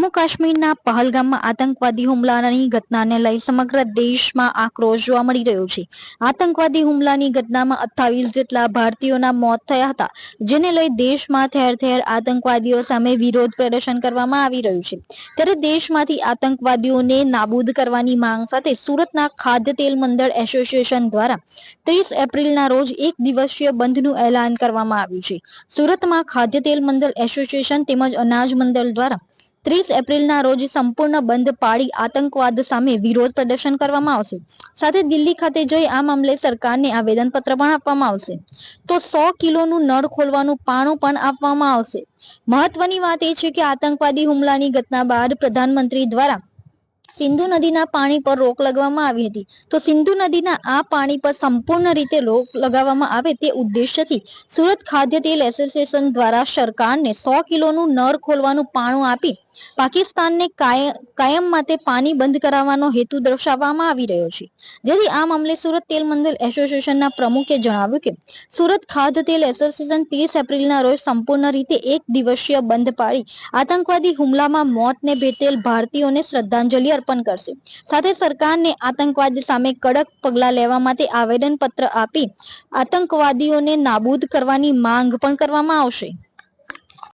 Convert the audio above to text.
જમ્મુ કાશ્મીરના પહલગામમાં આતંકવાદી હુમલાની ઘટનાને લઈ સમગ્ર દેશમાં આક્રોશ જોવા મળી રહ્યો છે. આતંકવાદી હુમલાની ઘટનામાં અઠ્ઠાવીસ જેટલા ભારતીયોના મોત થયા હતા, જેને લઈ દેશમાં ઠેર ઠેર આતંકવાદીઓ સામે વિરોધ પ્રદર્શન કરવામાં આવી રહ્યું છે. ત્યારે દેશમાંથી આતંકવાદીઓને નાબૂદ કરવાની માંગ સાથે સુરતના ખાદ્ય તેલ મંડળ એસોસિએશન દ્વારા ત્રીસ એપ્રિલના રોજ એક દિવસીય બંધનું એલાન કરવામાં આવ્યું છે. સુરતમાં ખાદ્ય તેલ મંડળ એસોસિએશન તેમજ અનાજ મંડળ દ્વારા ત્રીસ એપ્રિલના રોજ સંપૂર્ણ બંધ પાડી આતંકવાદ સામે વિરોધ પ્રદર્શન કરવામાં આવશે. સાથે દિલ્હી ખાતે જઈ આ મામલે સરકારને આવેદનપત્ર પણ આપવામાં આવશે. તો સો કિલોનું નળ ખોલવાનું પાણું પણ આપવામાં આવશે. મહત્વની વાત એ છે કે આતંકવાદી હુમલાની ઘટના બાદ પ્રધાનમંત્રી દ્વારા સિંધુ નદીના પાણી પર રોક લગાવવામાં આવી હતી. તો સિંધુ નદીના આ પાણી પર સંપૂર્ણ રીતે રોક લગાવવામાં આવે તે ઉદ્દેશ્યથી સુરત ખાદ્ય તેલ એસોસિએશન દ્વારા સરકારને સો કિલોનું નળ ખોલવાનું પાણું આપી પાકિસ્તાનને કાયમ માટે પાણી બંધ કરાવવાનો હેતુ દર્શાવવામાં આવી રહ્યો છે. જેથી આ મામલે સુરત તેલ મંડળ એસોસિએશનના પ્રમુખે જણાવ્યું કે સુરત ખાદ્ય તેલ એસોસિએશન ત્રીસ એપ્રિલના રોજ સંપૂર્ણ રીતે એક દિવસીય બંધ પાડી આતંકવાદી હુમલામાં મોતને ભેટેલ ભારતીયોને શ્રદ્ધાંજલિ અર્પણ કરશે. સાથે સરકારને આતંકવાદ સામે કડક પગલાં લેવા માટે આવેદનપત્ર આપી આતંકવાદીઓને નાબૂદ કરવાની માંગ પણ કરવામાં આવશે.